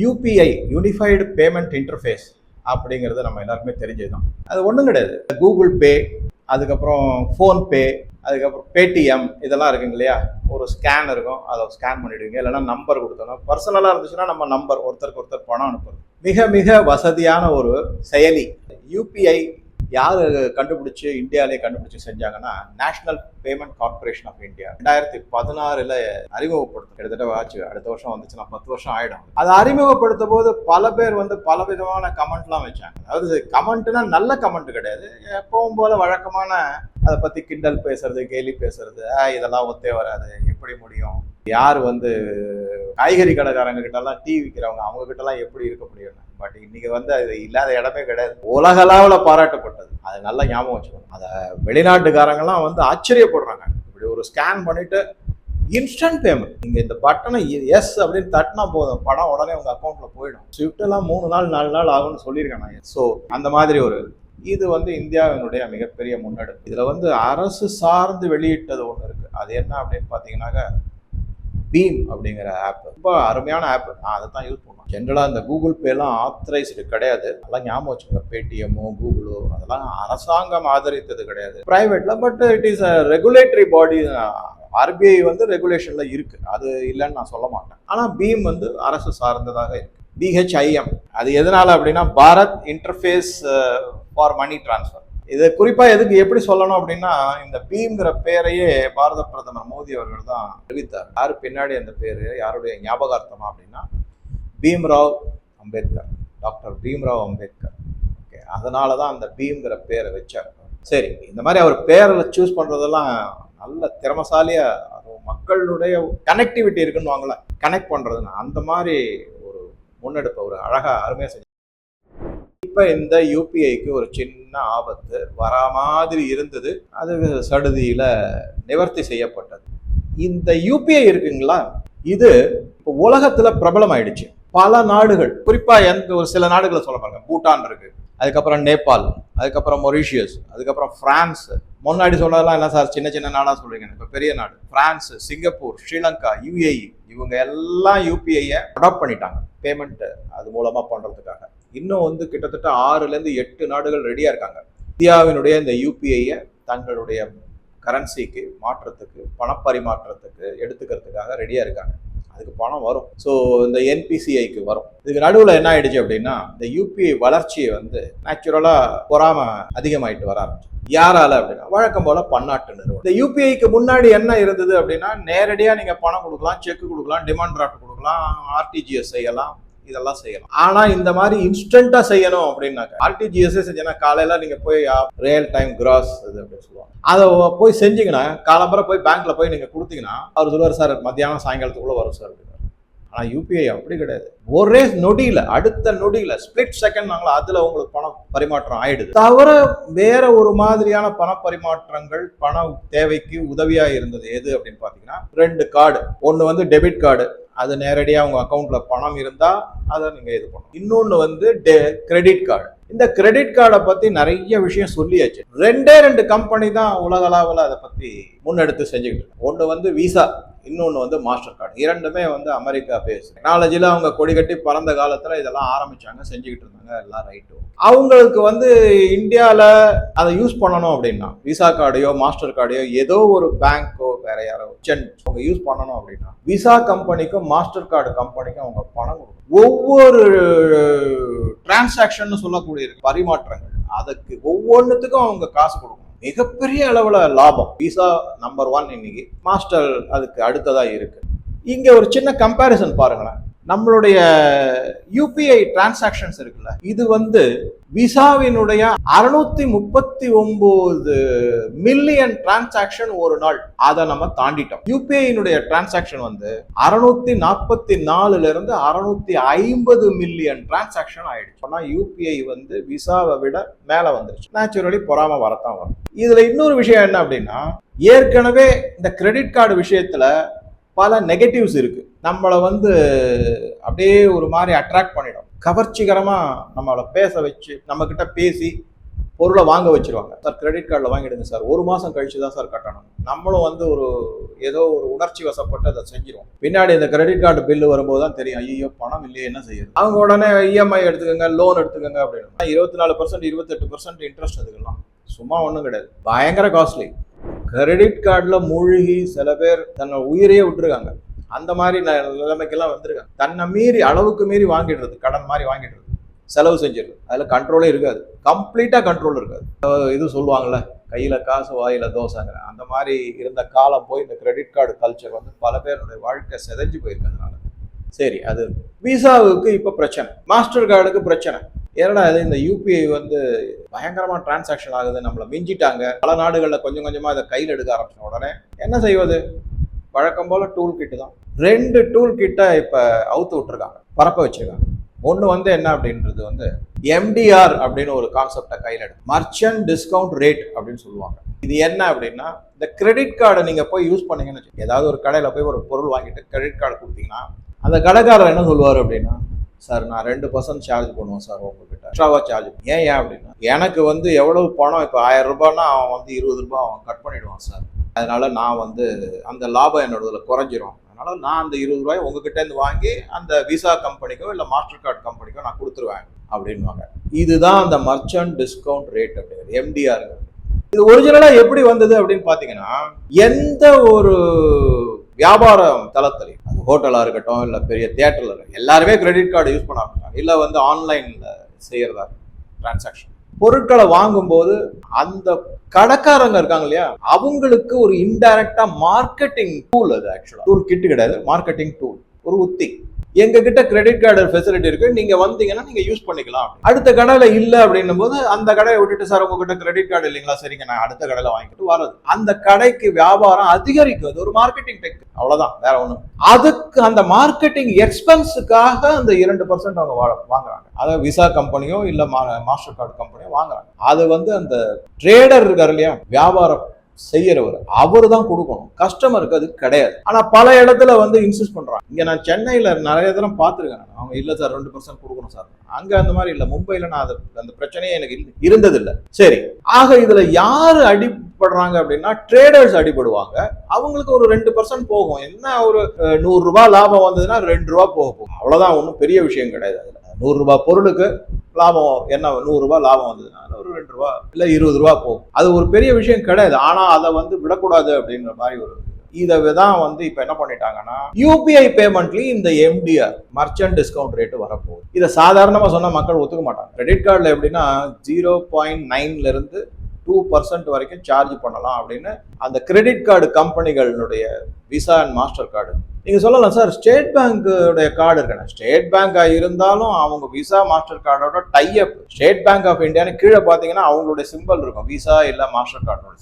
UPI unified payment interface அப்படிங்கிறது நம்ம எல்லாருக்குமே தெரிஞ்சதுதான். அது ஒன்றும் கிடையாது. கூகுள் பே அதுக்கப்புறம் ஃபோன்பே அதுக்கப்புறம் பேடிஎம் இதெல்லாம் இருக்குங்க இல்லையா? ஒரு ஸ்கேன் இருக்கும். அதை ஸ்கேன் பண்ணிவிடுவீங்க இல்லைன்னா நம்பர் கொடுத்தோம்னா பர்சனலாக இருந்துச்சுன்னா நம்ம நம்பர் ஒருத்தருக்கு ஒருத்தர் பணம் அனுப்புறது. மிக மிக வசதியான ஒரு செயலி. யூபிஐ யார் கண்டுபிடிச்சு இந்தியாவிலே கண்டுபிடிச்சு செஞ்சாங்கன்னா national payment corporation of India ரெண்டாயிரத்தி பதினாறுல அறிமுகப்படுத்தும் கிட்டத்தட்ட ஆச்சு. அடுத்த வருஷம் வந்துச்சுன்னா பத்து வருஷம் ஆயிடும். அதை அறிமுகப்படுத்த போது பல பேர் வந்து பல விதமான கமெண்ட்லாம் வச்சாங்க. அதாவது கமெண்ட்னா நல்ல கமெண்ட் கிடையாது. எப்பவும் போல வழக்கமான அதை பத்தி கிண்டல் பேசுறது கேலி பேசுறது "ஆ, இதெல்லாம் ஒத்தே வராது. எப்படி முடியும்? யார் வந்து காய்கறி கடைக்காரங்க கிட்ட எல்லாம் டீ விற்கிறவங்க அவங்க கிட்ட எல்லாம் எப்படி இருக்க முடியும் பட் இன்னைக்கு வந்து அது இல்லாத இடமே கிடையாது. உலகளவுல பாராட்டப்பட்டது. அது நல்லா ஞாபகம் வச்சுக்கணும். அதை வெளிநாட்டுக்காரங்கெல்லாம் வந்து ஆச்சரியப்படுறாங்க. இப்படி ஒரு ஸ்கேன் பண்ணிட்டு இன்ஸ்டன்ட் பேமெண்ட் நீங்க இந்த பட்டனை எஸ் அப்படின்னு தட்டினா போதும். படம் உடனே உங்க அக்கௌண்ட்ல போயிடும். ஸ்விஃப்ட் எல்லாம் மூணு நாள் நாலு நாள் ஆகும்னு சொல்லியிருக்கேன் நான். ஸோ அந்த மாதிரி ஒரு இது வந்து இந்தியாவினுடைய மிகப்பெரிய முன்னெடுப்பு. இதுல வந்து அரசு சார்ந்து வெளியிட்டது ஒன்று இருக்கு. அது என்ன அப்படின்னு பார்த்தீங்கன்னாக்க பீம் அப்படிங்கிற ஆப் ரொம்ப அருமையான ஆப் நான் அதை தான் யூஸ் பண்ணுவேன். ஜென்ரலாக இந்த கூகுள் பேலாம் ஆத்தரைஸ்டு கிடையாது. அதெல்லாம் ஞாபகம் வச்சுக்கோங்க. பேடிஎம்மோ கூகுளோ அதெல்லாம் அரசாங்கம் ஆதரித்தது கிடையாது. ப்ரைவேட்டில் but it is a regulatory body RBI வந்து ரெகுலேஷன்ல இருக்கு. அது இல்லைன்னு நான் சொல்ல மாட்டேன். ஆனால் பீம் வந்து அரசு சார்ந்ததாக இருக்கு. பிஹெச்ஐஎம் அது எதனால அப்படின்னா Bharat interface for money transfer இது குறிப்பா எதுக்கு எப்படி சொல்லணும் அப்படின்னா இந்த பிங்கிற பேரையே பாரத பிரதமர் மோடி அவர்கள் தான் அறிவித்தார். யாரு பின்னாடி அந்த பேரு யாருடைய ஞாபகார்த்தமா அப்படின்னா பீம்ராவ் அம்பேத்கர் டாக்டர் பீம்ராவ் அம்பேத்கர். ஓகே அதனால தான் அந்த பீம்ங்கிற பேரை வச்சார். சரி இந்த மாதிரி அவர் பேரை சூஸ் பண்றதெல்லாம் நல்ல திறமசாலியா அதுவும் மக்களுடைய கனெக்டிவிட்டி இருக்குன்னு வாங்கல. கனெக்ட் பண்ணுறதுன்னா அந்த மாதிரி ஒரு முன்னெடுப்பு ஒரு அழகா அருமையா செஞ்சு இப்போ இந்த யூபிஐக்கு ஒரு சின்ன ஆபத்து வரா மாதிரி இருந்தது. அது சடுதியில் நிவர்த்தி செய்யப்பட்டது. இந்த யூபிஐ இருக்குங்களா? இது இப்போ உலகத்தில் பிரபலம் ஆயிடுச்சு பல நாடுகள் குறிப்பாக எந்த ஒரு சில நாடுகளை சொல்ல பாருங்க. பூட்டான் இருக்கு அதுக்கப்புறம் நேபாள் அதுக்கப்புறம் மொரிஷியஸ் அதுக்கப்புறம் பிரான்ஸ். முன்னாடி சொன்னதெல்லாம் என்ன சார்? சின்ன சின்ன நாடாக சொல்றீங்க. இப்போ பெரிய நாடு. பிரான்ஸ் சிங்கப்பூர் ஸ்ரீலங்கா யூஏஇ இவங்க எல்லாம் யூபிஐயை அடாப்ட் பண்ணிட்டாங்க. பேமெண்ட் அது மூலமாக பண்ணுறதுக்காக இன்னும் வந்து கிட்டத்தட்ட ஆறுலேருந்து எட்டு நாடுகள் ரெடியாக இருக்காங்க. இந்தியாவினுடைய இந்த யூபிஐயை தங்களுடைய கரன்சிக்கு மாற்றத்துக்கு பணப்பரிமாற்றத்துக்கு எடுத்துக்கிறதுக்காக ரெடியாக இருக்காங்க. அதுக்கு பணம் வரும். ஸோ இந்த என்பிசிஐக்கு வரும். இதுக்கு நடுவில் என்ன ஆயிடுச்சு அப்படின்னா இந்த யூபிஐ வளர்ச்சியை வந்து நேச்சுரலாக பொறாம அதிகமாயிட்டு வர ஆரம்பிச்சு யாரால அப்படின்னா வழக்கம் போல பன்னாட்டு நிறுவனம். இந்த யூபிஐக்கு முன்னாடி என்ன இருந்தது அப்படின்னா நேரடியாக நீங்கள் பணம் கொடுக்கலாம் செக் கொடுக்கலாம் டிமாண்ட் டிராஃப்ட் கொடுக்கலாம் ஆர்டிஜிஎஸ் செய்யலாம் இதெல்லாம் செய்யலாம். ஆனா இந்த மாதிரி இன்ஸ்டன்டா செய்யணும் அப்படின்னாக்க ஆர்டிஜிஎஸ் செஞ்சீங்கன்னா காலையில நீங்க போய் ரியல் டைம் கிராஸ் இது அப்படின்னு சொல்லுவாங்க. அதை போய் செஞ்சீங்கன்னா காலம்பரம் போய் பேங்க்ல போய் நீங்க கொடுத்தீங்கன்னா அவர் சொல்லுவார் சார் மத்தியானம் சாயங்காலத்துக்குள்ள வரும் சார் ஆனால் ஆனா யூபிஐ அப்படி கிடையாது. ஒரே நொடியில அடுத்த நொடியில ஸ்பிளிட் செகண்ட் நாங்களா அதுல உங்களுக்கு பணம் பரிமாற்றம் ஆயிடுது. தவிர வேற ஒரு மாதிரியான பண பரிமாற்றங்கள் பண தேவைக்கு உதவியா இருந்தது எது அப்படின்னு பாத்தீங்கன்னா ரெண்டு கார்டு ஒன்னு வந்து டெபிட் கார்டு அது நேரடியாக உங்கள் அக்கௌண்ட்டில் பணம் இருந்தால் அதை நீங்கள் இது பண்ணணும். இன்னொன்று வந்து கிரெடிட் கார்டு இந்த கிரெடிட் கார்டை பற்றி நிறைய விஷயம் சொல்லியாச்சு. ரெண்டே ரெண்டு கம்பெனி தான் உலகளாவில் அதை பற்றி முன்னெடுத்து செஞ்சுக்கிட்டு ஒன்று வந்து விசா இன்னொன்று வந்து மாஸ்டர் கார்டு. இரண்டுமே வந்து அமெரிக்கா பேஸ் டெக்னாலஜியில் அவங்க கொடி கட்டி பறந்த காலத்தில் இதெல்லாம் ஆரம்பித்தாங்க செஞ்சுக்கிட்டு இருந்தாங்க எல்லாம் ரைட்டு அவங்களுக்கு வந்து இந்தியாவில் அதை யூஸ் பண்ணணும் அப்படின்னா விசா கார்டையோ மாஸ்டர் கார்டையோ ஏதோ ஒரு பேங்க்கோ வேற யாரோ சென் அவங்க யூஸ் பண்ணணும் அப்படின்னா விசா கம்பெனிக்கும் மாஸ்டர் கார்டு கம்பெனிக்கும் அவங்க பணம் கொடுக்கணும். ஒவ்வொரு டிரான்சாக்ஷன் சொல்லக்கூடிய பரிமாற்றங்கள். அதுக்கு ஒவ்வொன்றுத்துக்கும் அவங்க காசு கொடுக்கணும். மிகப்பெரிய அளவில் லாபம். விசா நம்பர் ஒன் இன்னைக்கு. மாஸ்டர் அதுக்கு அடுத்ததாக இருக்கு. இங்கே ஒரு சின்ன கம்பேரிசன் பாருங்களேன். நம்மளுடைய யூபிஐ டிரான்சாக்ஷன்ஸ் இருக்குல்ல இது வந்து விசாவினுடைய அறுநூத்தி முப்பத்தி ஒன்பது மில்லியன் டிரான்சாக்ஷன் ஒரு நாள். அதை நம்ம தாண்டிட்டோம். யூபிஐனுடைய டிரான்சாக்ஷன் வந்து அறுநூத்தி நாற்பத்தி நாலுல இருந்து அறுநூத்தி ஐம்பது மில்லியன் டிரான்சாக்ஷன் ஆயிடுச்சு. யூபிஐ வந்து விசாவை விட மேல வந்துருச்சு. நேச்சுரலி பொறாம வரத்தான் வரும். இதுல இன்னொரு விஷயம் என்ன அப்படின்னா ஏற்கனவே இந்த கிரெடிட் கார்டு விஷயத்துல பல நெகட்டிவ்ஸ் இருக்கு. நம்மளை வந்து அப்படியே ஒரு மாதிரி அட்ராக்ட் பண்ணிடும். கவர்ச்சிகரமாக நம்மளை பேச வச்சு நம்மக்கிட்ட பேசி பொருளை வாங்க வச்சுருவாங்க. சார் கிரெடிட் கார்டில் வாங்கிடுங்க சார். ஒரு மாதம் கழிச்சு தான் சார் கட்டணும். நம்மளும் வந்து ஒரு ஏதோ ஒரு உணர்ச்சி வசப்பட்டு அதை செஞ்சிருவோம். பின்னாடி இந்த கிரெடிட் கார்டு பில்லு வரும்போது தான் தெரியும். ஐயோ பணம் இல்லையே என்ன செய்யுது அவங்க உடனே இஎம்ஐ எடுத்துக்கோங்க லோன் எடுத்துக்கோங்க அப்படின்னு. இருபத்தி நாலு பர்சன்ட் இருபத்தெட்டு பர்சன்ட் இன்ட்ரெஸ்ட் அதுக்கெல்லாம். சும்மா ஒன்றும் கிடையாது. பயங்கர காஸ்ட்லி கிரெடிட் கார்டில் மூழ்கி சில பேர் தன்னோட உயிரையே விட்டுருக்காங்க. அந்த மாதிரி நிலைமைக்கெல்லாம் வந்திருக்காங்க. தன்னை மீறி அளவுக்கு மீறி வாங்கிடுறது கடன் மாதிரி வாங்கிடுறது செலவு செஞ்சிடுது அதில் கண்ட்ரோலே இருக்காது. கம்ப்ளீட்டாக கண்ட்ரோல் இருக்காது. இது சொல்லுவாங்கல்ல கையில் காசு வாயில் தோசைங்கிற அந்த மாதிரி இருந்த காலம் போய் இந்த கிரெடிட் கார்டு கல்ச்சர் வந்து பல பேருடைய வாழ்க்கை செதஞ்சு போயிருக்கிறதுனால. சரி அது விசாவுக்கு இப்போ பிரச்சனை. மாஸ்டர் கார்டுக்கு பிரச்சனை. ஏன்னா இது இந்த யூபிஐ வந்து பயங்கரமா டிரான்சாக்ஷன் ஆகுது நம்மளை மிஞ்சிட்டாங்க. பல நாடுகளில் கொஞ்சம் கொஞ்சமா இதை கையில் எடுக்க ஆரம்பிச்ச உடனே என்ன செய்வது? வழக்கம் போல டூல் கிட்டு தான். ரெண்டு டூல் கிட்ட இப்ப அவுத்து விட்டுருக்காங்க. பரப்ப வச்சிருக்காங்க. ஒன்று வந்து என்ன அப்படின்றது வந்து எம்டிஆர் அப்படின்னு ஒரு கான்செப்டை கையில் எடுக்கும் மர்ச்சன்ட் டிஸ்கவுண்ட் ரேட் அப்படின்னு சொல்லுவாங்க. இது என்ன அப்படின்னா இந்த கிரெடிட் கார்டை நீங்கள் போய் யூஸ் பண்ணீங்கன்னு வச்சுக்கோங்க. ஏதாவது ஒரு கடையில் போய் ஒரு பொருள் வாங்கிட்டு கிரெடிட் கார்டு கொடுத்தீங்கன்னா அந்த கடைக்காரர் என்ன சொல்லுவார் அப்படின்னா சார் நான் ரெண்டு பர்சன்ட் சார்ஜ் பண்ணுவேன் சார் உங்ககிட்ட. எக்ஸ்ட்ராவாக சார்ஜ் ஏன் ஏன் அப்படின்னா எனக்கு வந்து எவ்வளவு பணம் இப்போ ஆயிரம் ரூபாய்னா அவன் வந்து இருபது ரூபாய் அவன் கட் பண்ணிடுவான் சார். அதனால நான் வந்து அந்த லாபம் என்னோடதுல குறைஞ்சிரும். அதனால நான் அந்த இருபது ரூபாய் உங்ககிட்ட இருந்து வாங்கி அந்த விசா கம்பெனிக்கோ இல்லை மாஸ்டர் கார்டு கம்பெனிக்கோ நான் கொடுத்துருவேன் அப்படின்வாங்க இதுதான் அந்த மர்ச்சன்ட் டிஸ்கவுண்ட் ரேட் அப்படிங்கிறது. எம்டிஆர் இது ஒரிஜினலா எப்படி வந்தது அப்படின்னு பாத்தீங்கன்னா எந்த ஒரு வியாபாரம் தளத்திலையும் ஹோட்டலாக இருக்கட்டும் இல்லை பெரிய தியேட்டரில் இருக்கட்டும் எல்லாருமே கிரெடிட் கார்டு யூஸ் பண்ண ஆரம்பிச்சாங்க இல்லை வந்து ஆன்லைனில் செய்கிறதா டிரான்சாக்ஷன் பொருட்களை வாங்கும்போது அந்த கடைக்காரங்க இருக்காங்க இல்லையா அவங்களுக்கு ஒரு இன்டைரக்டா மார்க்கெட்டிங் டூல் அது ஆக்சுவலா டூல் கிட்டு கிடையாது மார்க்கெட்டிங் டூல் ஒரு உத்தி. எங்க கிட்ட கிரெடிட் கார்டு ஃபெசிலிட்டி இருக்கு. நீங்க வந்தீங்கன்னா நீங்க யூஸ் பண்ணிக்கலாம். அடுத்த கடையில இல்ல அப்படின்னும் போது அந்த கடையை விட்டுட்டு சார் உங்ககிட்ட கிரெடிட் கார்டு இல்லைங்களா? சரிங்க நான் அடுத்த கடையில வாங்கிட்டு வரது அந்த கடைக்கு வியாபாரம் அதிகரிக்கும் அது ஒரு மார்க்கெட்டிங் டெக் அவ்வளவுதான். வேற ஒண்ணும் அதுக்கு அந்த மார்க்கெட்டிங் எக்ஸ்பென்ஸுக்காக அந்த இரண்டு பர்சன்ட் அவங்க வா- வாங்குறாங்க. அதை விசா கம்பெனியோ இல்ல மாஸ்டர் கார்டு கம்பெனியோ வாங்குறாங்க. அது வந்து அந்த ட்ரேடர் இருக்காரு இல்லையா? வியாபாரம். செய்யறவர். அவர் தான் கொடுக்கணும். கஸ்டமருக்கு அது கிடையாது. ஆனா பல இடத்துல வந்து இன்சிஸ்ட் பண்றாங்க. இங்க நான் சென்னையில நிறைய தரம் பார்த்துருக்கேன் அவங்க இல்ல சார் ரெண்டு பர்சன்ட் கொடுக்கணும் சார். அங்க அந்த மாதிரி இல்ல. மும்பைல நான் அது அந்த பிரச்சனையே எனக்கு இருந்தது இல்ல சரி. ஆக இதுல யாரு அடிபடுறாங்க அப்படின்னா ட்ரேடர்ஸ் அடிபடுவாங்க. அவங்களுக்கு ஒரு ரெண்டு பர்சன்ட் போகும். என்ன ஒரு நூறு ரூபாய் லாபம் வந்ததுன்னா ரெண்டு ரூபாய் போக போகும். அவ்வளவுதான். ஒன்றும் பெரிய விஷயம் கிடையாது. அதுல நூறு ரூபாய் பொருளுக்கு லாபம் என்ன நூறு ரூபாய் லாபம் வந்ததுன்னா பதினெட்டு ரூபா இல்லை இருபது ரூபா போகும் அது ஒரு பெரிய விஷயம் கிடையாது. ஆனால் அதை வந்து விடக்கூடாது அப்படின்ற மாதிரி ஒரு இதை. தான் வந்து இப்போ என்ன பண்ணிட்டாங்கன்னா யூபிஐ பேமெண்ட்லேயும் இந்த எம்டிஆர் மர்ச்சன்ட் டிஸ்கவுண்ட் ரேட்டு வரப்போகுது. இதை சாதாரணமாக சொன்னால் மக்கள் ஒத்துக்க மாட்டாங்க. கிரெடிட் கார்டில் எப்படின்னா ஜீரோ பாயிண்ட் நைன்லேருந்து டூ பர்சன்ட் வரைக்கும் சார்ஜ் பண்ணலாம் அப்படின்னு அந்த கிரெடிட் கார்டு கம்பெனிகளுடைய விசா அண்ட் மாஸ்டர் கார்டு நீங்கள் சொல்லலாம் சார் ஸ்டேட் பேங்க்குடைய கார்டு இருக்கணும் ஸ்டேட் பேங்காக இருந்தாலும் அவங்க விசா மாஸ்டர் கார்டோட tie up State Bank of இந்தியான்னு கீழே பார்த்தீங்கன்னா அவங்களுடைய சிம்பிள் இருக்கும். விசா இல்லை மாஸ்டர் கார்டோட.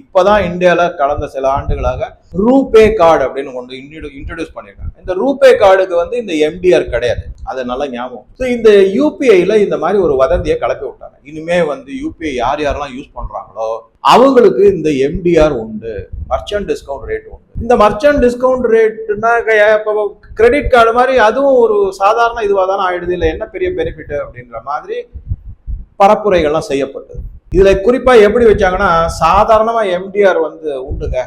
இப்போதான் இந்தியாவில் கடந்த சில ஆண்டுகளாக ரூபே கார்டு அப்படின்னு கொண்டு இன்ட்ரடியூஸ் பண்ணியிருக்காங்க. இந்த ரூபே கார்டுக்கு வந்து இந்த எம்டிஆர் கிடையாது. அது நல்லா ஞாபகம். ஸோ இந்த யூபிஐயில் இந்த மாதிரி ஒரு வதந்தியை கிளப்பி விட்டாங்க. இனிமே வந்து யூபிஐ யார் யாரெல்லாம் யூஸ் பண்ணுறாங்களோ அவங்களுக்கு இந்த எம்டிஆர் உண்டு. மர்ச்சன்ட் டிஸ்கவுண்ட் ரேட் உண்டு. இந்த மர்ச்சன்ட் டிஸ்கவுண்ட் ரேட்னா இப்போ கிரெடிட் கார்டு மாதிரி அதுவும் ஒரு சாதாரண இதுவாக தானே ஆயிடுது. இல்லை என்ன பெரிய பெனிஃபிட் அப்படின்ற மாதிரி பரப்புரைகள்லாம் செய்யப்பட்டது. இதுல குறிப்பா எப்படி வச்சாங்கன்னா சாதாரணமா எம்டிஆர் வந்து உண்டுங்க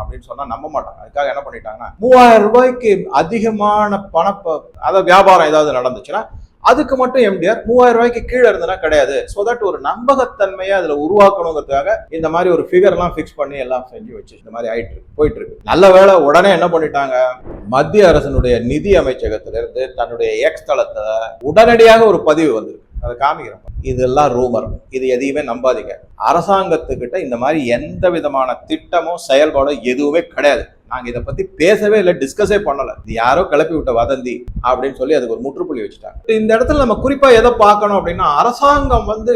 அப்படின்னு சொன்னா நம்ப மாட்டாங்க. அதுக்காக என்ன பண்ணிட்டாங்கன்னா மூவாயிரம் ரூபாய்க்கு அதிகமான பணப்ப அதாவது வியாபாரம் ஏதாவது நடந்துச்சுன்னா அதுக்கு மட்டும் எம்டிஆர் மூவாயிரம் ரூபாய்க்கு கீழே இருந்ததுன்னா கிடையாது. ஸோ தட் ஒரு நம்பகத்தன்மையை அதுல உருவாக்கணுங்கிறதுக்காக இந்த மாதிரி ஒரு ஃபிகர் எல்லாம் ஃபிக்ஸ் பண்ணி எல்லாம் செஞ்சு வச்சு இந்த மாதிரி ஆயிட்டு இருக்கு போயிட்டு இருக்கு. நல்ல வேளை உடனே என்ன பண்ணிட்டாங்க மத்திய அரசினுடைய நிதி அமைச்சகத்திலிருந்து தன்னுடைய எக்ஸ் தளத்தை உடனடியாக ஒரு பதிவு வந்திருக்கு. அதை காமிக்கிறோம். இதெல்லாம் ரூமர். இது எதையுமே நம்பாதீங்க. அரசாங்கத்துக்கிட்ட இந்த மாதிரி எந்த விதமான திட்டமோ செயல்பாடோ எதுவுமே கிடையாது. நாங்க இதை பத்தி பேசவே இல்லை டிஸ்கஸே பண்ணல. இது யாரோ கிளப்பி விட்ட வதந்தி அப்படின்னு சொல்லி அதுக்கு ஒரு முற்றுப்புள்ளி வச்சுட்டாங்க. இந்த இடத்துல நம்ம குறிப்பா எதை பார்க்கணும் அப்படின்னா அரசாங்கம் வந்து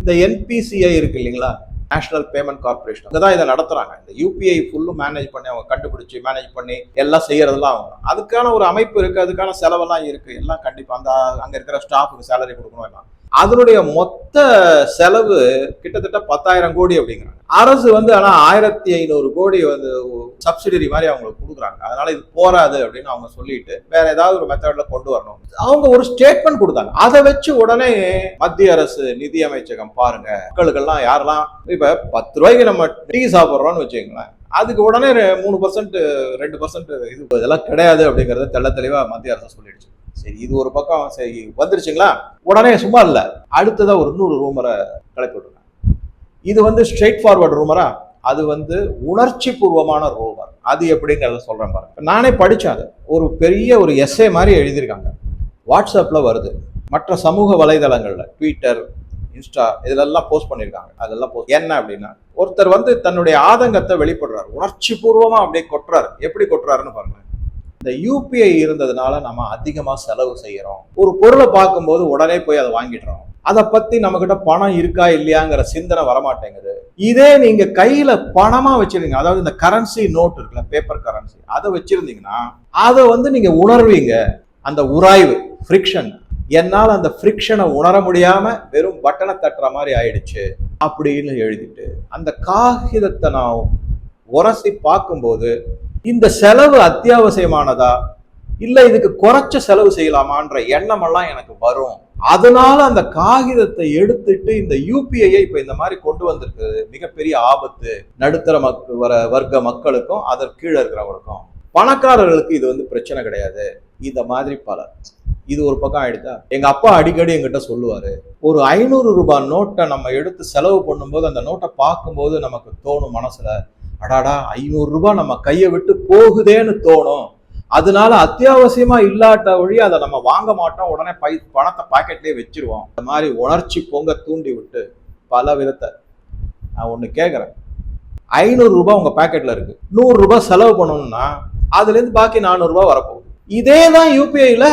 இந்த என்பிசிஐ இருக்கு இல்லைங்களா? நேஷனல் பேமெண்ட் கார்பரேஷன் அங்கே தான் இதை நடத்துகிறாங்க இந்த யூபிஐ ஃபுல்லும் மேனேஜ் பண்ணி அவங்க கண்டுபிடிச்சி மேனேஜ் பண்ணி எல்லாம் செய்யறதெல்லாம் அவங்க. அதுக்கான ஒரு அமைப்பு இருக்குது அதுக்கான செலவெல்லாம் இருக்குது எல்லாம் கண்டிப்பாக அந்த அங்கே இருக்கிற ஸ்டாஃபுக்கு சேலரி கொடுக்கணும் எல்லாம். அதனுடைய மொத்த செலவு கிட்டத்தட்ட பத்தாயிரம் கோடி அப்படிங்கிறாங்க. அரசு வந்து ஆனா ஆயிரத்தி ஐநூறு கோடி வந்து சப்சிடரி மாதிரி அவங்களுக்கு கொடுக்குறாங்க. அதனால இது போராது அப்படின்னு அவங்க சொல்லிட்டு வேற ஏதாவது ஒரு மெத்தட்ல கொண்டு வரணும். அவங்க ஒரு ஸ்டேட்மெண்ட் கொடுத்தாங்க. அதை வச்சு உடனே மத்திய அரசு நிதி அமைச்சகம் பாருங்க. மக்களுக்கெல்லாம் யாரெல்லாம் இப்ப பத்து ரூபாய்க்கு நம்ம டீ சாப்பிட்றோம்னு வச்சுக்கோங்களேன். அதுக்கு உடனே ரெ- மூணு பர்சன்ட் ரெண்டு பர்சன்ட் இது இதெல்லாம் கிடையாது அப்படிங்கறத தெள்ள தெளிவா மத்திய அரசு சொல்லிடுச்சு. சரி இது ஒரு பக்கம் சரி வந்துருச்சுங்களா? உடனே சும்மா இல்லை. அடுத்ததா ஒரு இன்னொரு ரூமரை கிளப்பி விட்டுருக்காங்க. இது வந்து ஸ்ட்ரெயிட் ஃபார்வர்டு ரூமரா அது வந்து உணர்ச்சி பூர்வமான ரூமர் அது எப்படிங்கிறத சொல்கிறேன் பாருங்க. நானே படித்தேன் அது. ஒரு பெரிய ஒரு எஸ்ஏ மாதிரி எழுதியிருக்காங்க. வாட்ஸ்அப்பில் வருது. மற்ற சமூக வலைதளங்களில் ட்விட்டர் இன்ஸ்டா இதுலெல்லாம் போஸ்ட் பண்ணியிருக்காங்க. அதெல்லாம் போஸ்ட் என்ன அப்படின்னா ஒருத்தர் வந்து தன்னுடைய ஆதங்கத்தை வெளிப்படுறார். உணர்ச்சி பூர்வமாக அப்படியே கொட்டுறாரு. எப்படி கொட்டுறாருன்னு பாருங்க இந்த யூபிஐ இருந்ததுனால நம்ம அதிகமாக செலவு செய்கிறோம் ஒரு பொருளை பார்க்கும்போது உடனே போய் அதை வாங்கிடுறோம். அதை பத்தி நம்ம கிட்ட பணம் இருக்கா இல்லையாங்கிற சிந்தனை வரமாட்டேங்குது. இதே நீங்க கையில பணமா வச்சிருந்தீங்க. அதாவது இந்த கரன்சி நோட் இருக்குல்ல பேப்பர் கரன்சி அதை வச்சிருந்தீங்கன்னா அதை வந்து நீங்க உணர்வீங்க. அந்த உராய்வு ஃப்ரிக்ஷன் என்னால் அந்த ஃப்ரிக்ஷனை உணர முடியாம வெறும் பட்டனை தட்டுற மாதிரி ஆயிடுச்சு அப்படின்னு எழுதிட்டு அந்த காகிதத்தை நான் உரசி பார்க்கும்போது இந்த செலவு அத்தியாவசியமானதா? இல்ல இதுக்கு குறைச்ச செலவு செய்யலாமான்ற எண்ணமெல்லாம் எனக்கு வரும். அதனால அந்த காகிதத்தை எடுத்துட்டு இந்த யூபிஐயை இப்ப இந்த மாதிரி கொண்டு வந்திருக்கிறது மிகப்பெரிய ஆபத்து நடுத்தர மக்க வர வர்க்க மக்களுக்கும் அதற்கு கீழே இருக்கிறவங்களுக்கும். பணக்காரர்களுக்கு இது வந்து பிரச்சனை கிடையாது. இந்த மாதிரி பல. இது ஒரு பக்கம் ஆயிடுதா எங்க அப்பா அடிக்கடி எங்கிட்ட சொல்லுவாரு ஒரு ஐநூறு ரூபாய் நோட்டை நம்ம எடுத்து செலவு பண்ணும்போது அந்த நோட்டை பார்க்கும்போது நமக்கு தோணும் மனசுல அடாடா ஐநூறு ரூபாய் நம்ம கையை விட்டு போகுதேன்னு தோணும். அதனால அத்தியாவசியமா இல்லாட்ட வழி அதை நம்ம வாங்க மாட்டோம். உடனே பை பணத்தை பாக்கெட்லயே வச்சிருவோம். இந்த மாதிரி உணர்ச்சி பொங்க தூண்டி விட்டு பல விதத்தை நான் ஒன்று கேட்குறேன் ஐநூறு ரூபாய் உங்க பாக்கெட்ல இருக்கு. நூறு ரூபாய் செலவு பண்ணணும்னா அதுலேருந்து பாக்கி நானூறு ரூபாய் வரப்போகுது. இதே தான் யூபிஐல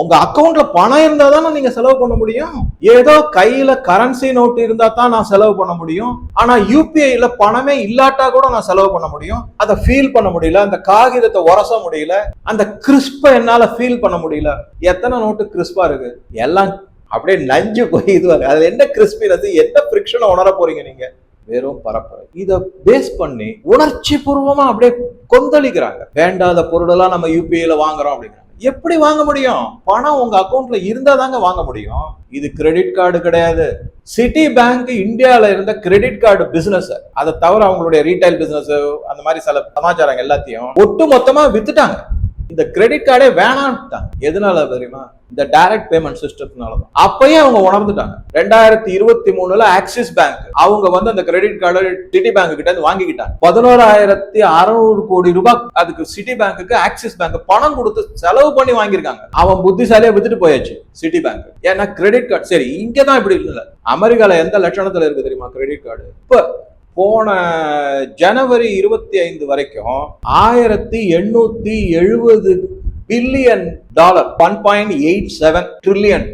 உங்க அக்கௌண்ட்ல பணம் இருந்தா தானே நீங்க செலவு பண்ண முடியும்? ஏதோ கையில கரன்சி நோட் இருந்தா தான் நான் செலவு பண்ண முடியும். ஆனா யூபிஐல பணமே இல்லாட்டா கூட நான் செலவு பண்ண முடியும். அதை ஃபீல் பண்ண முடியல அந்த காகிதத்தை உரச முடியல அந்த கிறிஸ்ப என்னால ஃபீல் பண்ண முடியல. எத்தனை நோட்டு கிறிஸ்பா இருக்கு? எல்லாம் அப்படியே நஞ்சு போய் இது வரும். அதுல என்ன கிறிஸ்பினஸ் என்ன ஃப்ரிக்ஷனை உணர போறீங்க நீங்க? வெறும் பரப்புரை இதை பேஸ் பண்ணி உணர்ச்சி பூர்வமா அப்படியே கொந்தளிக்கிறாங்க. வேண்டாத பொருளெல்லாம் நம்ம யூபிஐல வாங்குறோம் அப்படிங்கிறாங்க எப்படி வாங்க முடியும்? பணம் உங்க அக்கௌண்ட்ல இருந்தா தாங்க வாங்க முடியும். இது கிரெடிட் கார்டு கிடையாது. சிட்டி பேங்க் இந்தியாவில் இருந்த கிரெடிட் கார்டு பிசினஸ் அதை தவிர அவங்களுடைய ரீட்டைல் பிசினஸ் அந்த மாதிரி சில சமாச்சாரம் எல்லாத்தையும் ஒட்டு மொத்தமா வித்துட்டாங்க. இந்த கிரெடிட் கார்டே வேணான்ட்டாங்க எதனால தெரியுமா? இந்த டைரக்ட் பேமெண்ட் சிஸ்டத்தினால தான் அப்பயும் அவங்க உணர்ந்துட்டாங்க. ரெண்டாயிரத்தி இருபத்தி மூணுல ஆக்சிஸ் பேங்க் அவங்க வந்து அந்த கிரெடிட் கார்டு சிட்டி பேங்க் கிட்ட இருந்து வாங்கிக்கிட்டாங்க. பதினோராயிரத்தி அறுநூறு கோடி ரூபாய் அதுக்கு சிட்டி பேங்க்குக்கு ஆக்சிஸ் பேங்க் பணம் கொடுத்து செலவு பண்ணி வாங்கியிருக்காங்க. அவன் புத்திசாலியா வித்துட்டு போயாச்சு சிட்டி பேங்க் ஏன்னா கிரெடிட் கார்டு சரி இங்க தான் இப்படி இல்லை அமெரிக்கால எந்த லட்சணத்துல இருக்கு தெரியுமா கிரெடிட் கார்டு இப்போ போன ஜனவரி இருபத்தி ஐந்து வரைக்கும் ஆயிரத்தி எண்ணூத்தி எழுபது billion dollar one point eight seven trillion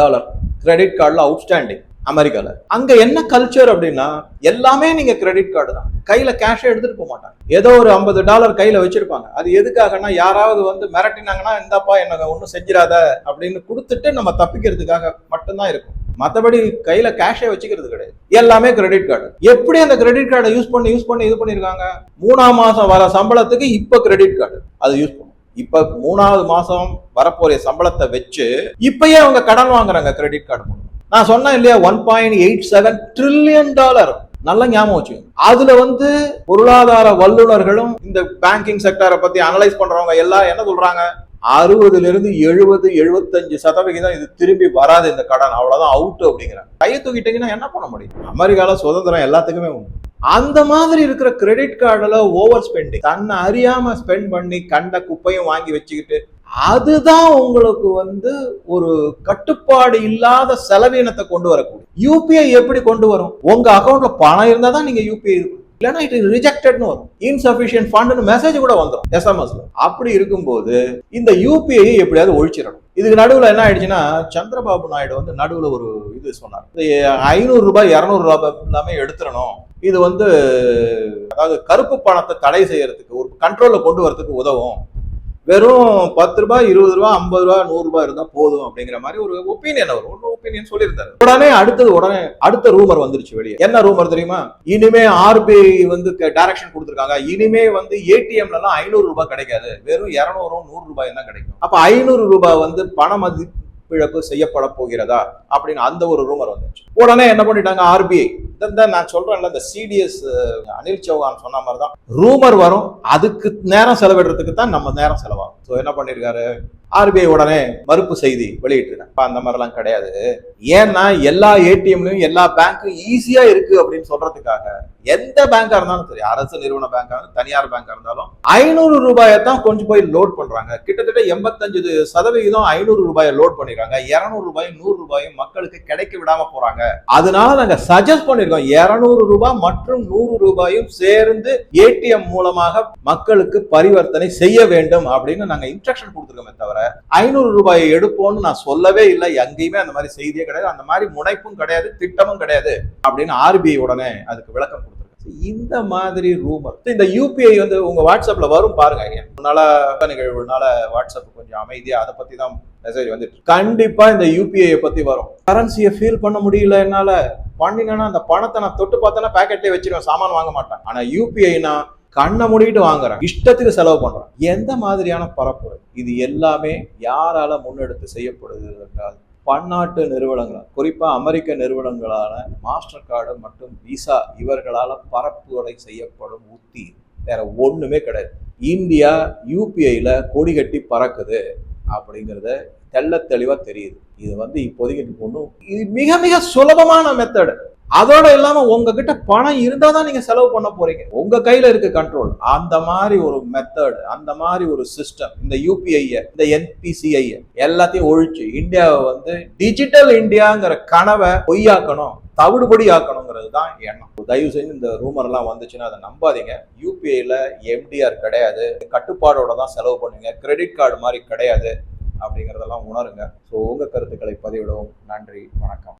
dollar credit கார்டில் அவுட்ஸ்டாண்டிங் அமெரிக்கால. அங்க என்ன கல்ச்சர் அப்படின்னா எல்லாமே நீங்க கிரெடிட் கார்டு தான். கையில கேஷே எடுத்துட்டு போக மாட்டாங்க. ஏதோ ஒரு ஐம்பது டாலர் கையில வச்சிருப்பாங்க. அது எதுக்காகனா யாராவது வந்து மிரட்டினாங்கன்னா இந்தாப்பா என்ன ஒன்றும் செஞ்சிடாத அப்படின்னு கொடுத்துட்டு நம்ம தப்பிக்கிறதுக்காக மட்டும்தான் இருக்கும். மற்றபடி கையில கேஷே வச்சுக்கிறது கிடையாது. எல்லாமே கிரெடிட் கார்டு எப்படி அந்த கிரெடிட் கார்டை யூஸ் பண்ணி யூஸ் பண்ணி இது பண்ணியிருக்காங்க? மூணாம் மாசம் வர சம்பளத்துக்கு இப்ப கிரெடிட் கார்டு அதை யூஸ் பண்ணும். இப்ப மூணாவது மாசம் வரப்போற சம்பளத்தை வச்சு இப்பயே அவங்க கடன் வாங்குறாங்க கிரெடிட் கார்டு மூலம். நான் சொன்னேன் இல்லையா one point eight seven trillion dollar நல்ல ஞாபகம் வச்சுக்கோங்க. அதுல வந்து பொருளாதார வல்லுநர்களும் இந்த பேங்கிங் செக்டரை பத்தி அனலைஸ் பண்றவங்க எல்லாம் என்ன சொல்றாங்க? அறுபதுல இருந்து எழுபது எழுபத்தஞ்சு சதவிகிதம் இது திரும்பி வராது இந்த கடன். அவ்வளவுதான் அவுட் அப்படிங்கிறாங்க கையை தூக்கிட்டீங்கன்னா என்ன பண்ண முடியும்? அமெரிக்கால சுதந்திரம் எல்லாத்துக்குமே உண்டு. அந்த மாதிரி இருக்கிற கிரெடிட் கார்டுல ஓவர் ஸ்பெண்டிங் தன்னை அறியாம ஸ்பெண்ட் பண்ணி கண்ட குப்பையும் வாங்கி வச்சுக்கிட்டு அதுதான் உங்களுக்கு வந்து ஒரு கட்டுப்பாடு இல்லாத செலவீனத்தை கொண்டு வரக்கூடிய. யூபிஐ எப்படி கொண்டு வரும்? உங்க அக்கௌண்ட்ல பணம் இருந்தா தான் நீங்க யூபிஐ இல்லைன்னா இட் ரிஜெக்டட்னு வரும். இன்சபிஷியன்ட் ஃபண்ட்னு மெசேஜ் கூட வந்துடும் எஸ்எம்எஸ்ல அப்படி இருக்கும்போது இந்த யூபிஐ எப்படியாவது ஒழிச்சிடணும். இதுக்கு நடுவில் என்ன ஆயிடுச்சுன்னா சந்திரபாபு நாயுடு வந்து நடுவில் ஒரு இது சொன்னார். இந்த ஐநூறு ரூபாய் இரநூறு ரூபாய் எல்லாமே எடுத்துடணும். இது வந்து அதாவது கருப்பு பணத்தை தடை செய்யறதுக்கு ஒரு கண்ட்ரோல்ல கொண்டு வரதுக்கு உதவும். வெறும் பத்து ரூபாய் இருபது ரூபாய் ஐம்பது ரூபாய் நூறு ரூபாய் இருந்தா போதும் அப்படிங்கிற மாதிரி ஒரு ஒப்பீனியன் அவர் ஒன்று ஒப்பீனியன் சொல்லியிருந்தாரு. உடனே அடுத்தது உடனே அடுத்த ரூமர் வந்துருச்சு வெளியே. என்ன ரூமர் தெரியுமா? இனிமே ஆர்பிஐ வந்து டைரக்ஷன் கொடுத்துருக்காங்க. இனிமே வந்து ஏடிஎம்ல எல்லாம் ஐநூறு ரூபாய் கிடைக்காது. வெறும் இருநூறும் நூறு ரூபாய் தான் கிடைக்கும். அப்ப ஐநூறு ரூபாய் வந்து பண மதிப்பிழப்பு செய்யப்பட போகிறதா? அப்படின்னு அந்த ஒரு ரூமர் வந்துச்சு உடனே என்ன பண்ணிட்டாங்க? ஆர்பிஐ இந்த நான் சொல்றேன்ல இந்த சிடிஎஸ் அனில் சௌகான் சொன்ன மாதிரி தான் ரூமர் வரும் அதுக்கு நேரம் செலவிடுறதுக்கு தான் நம்ம நேரம் செலவாகும். ஸோ என்ன பண்ணிருக்காரு? ஆர்பிஐ உடனே மறுப்பு செய்தி வெளியிட்டிருக்காங்க அந்த மாதிரிலாம் கிடையாது. ஏன்னா எல்லா ஏடிஎம்லையும் எல்லா பேங்க்கும் ஈஸியா இருக்கு அப்படின்னு சொல்றதுக்காக எந்த பேங்கா இருந்தாலும் சரி அரசு நிறுவன பேங்கா இருந்தாலும் தனியார் பேங்கா இருந்தாலும் ஐநூறு ரூபாயை தான் கொஞ்சம் போய் லோட் பண்றாங்க. கிட்டத்தட்ட எண்பத்தஞ்சு சதவிகிதம் ஐநூறு ரூபாயை லோட் பண்ணிடுறாங்க இரநூறு ரூபாயும் நூறு ரூபாயும் மக்களுக்கு கிடைக்க விடாம போறாங்க. அதனால நாங்க சஜஸ்ட் பண்ணிருக்கோம். இருநூறு ரூபாய் மற்றும் நூறு ரூபாயும் சேர்ந்து ஏடிஎம் மூலமாக மக்களுக்கு பரிவர்த்தனை செய்ய வேண்டும் அப்படின்னு நாங்க இன்ஸ்ட்ரக்ஷன் கொடுத்துருக்கோமே தவிர ஐநூறு ரூபாயை எடுப்போம்னு நான் சொல்லவே இல்லை. எங்கேயுமே அந்த மாதிரி செய்தியே கிடையாது. அந்த மாதிரி முனைப்பும் கிடையாது திட்டமும் கிடையாது அப்படின்னு ஆர்பிஐ உடனே அதுக்கு விளக்கம் கொடுத்து இந்த மாதிரி ரூமர் இந்த யூபிஐ வந்து உங்க வாட்ஸ்அப்ல வரும் பாருங்க உன்னால நிகழ்வுனால வாட்ஸ்அப் கொஞ்சம் அமைதியா அதை பத்தி தான் மெசேஜ் வந்துட்டு கண்டிப்பா இந்த யூபிஐ பத்தி வரும். கரன்சியை ஃபீல் பண்ண முடியல என்னால. பண்ணினா அந்த பணத்தை நான் தொட்டு பார்த்தேன்னா பேக்கெட்டே வச்சிருவேன். சாமான் வாங்க மாட்டேன். ஆனா யூபிஐனா கண்ணை மூடிட்டு வாங்குறேன். இஷ்டத்துக்கு செலவு பண்றேன். எந்த மாதிரியான பரப்புரை? இது எல்லாமே யாரால முன்னெடுத்து செய்யப்படுது என்றால் பன்னாட்டு நிறுவனங்கள் குறிப்பாக அமெரிக்க நிறுவனங்களான மாஸ்டர் கார்டு மற்றும் விசா இவர்களால் பரப்புகளை செய்யப்படும் உத்தி வேற ஒன்றுமே கிடையாது. இந்தியா யூபிஐயில் கொடி கட்டி பறக்குது அப்படிங்கிறத தெள்ள தெளிவாக தெரியுது. இது வந்து இப்போதைக்கு ஒன்றும் இது மிக மிக சுலபமான மெத்தடு அதோட இல்லாம உங்ககிட்ட பணம் இருந்தா தான் நீங்க செலவு பண்ண போறீங்க. உங்க கையில இருக்கு கண்ட்ரோல் அந்த மாதிரி ஒரு மெத்தட் அந்த மாதிரி ஒரு சிஸ்டம் இந்த யூபிஐ இந்த என்பிசிஐ எல்லாத்தையும் ஒழிச்சு இந்தியாவை வந்து டிஜிட்டல் இந்தியாங்கிற கனவை பொய்யாக்கணும் தவிடுபடி ஆக்கணுங்கிறது தான் எண்ணம். தயவு செஞ்சு இந்த ரூமர் எல்லாம் வந்துச்சுன்னா அதை நம்பாதீங்க. யூபிஐல எம்டிஆர் கிடையாது. கட்டுப்பாடோட தான் செலவு பண்ணுங்க கிரெடிட் கார்டு மாதிரி கிடையாது அப்படிங்கிறதெல்லாம் உணருங்க. ஸோ உங்க கருத்துக்களை பதிவிடவும். நன்றி. வணக்கம்.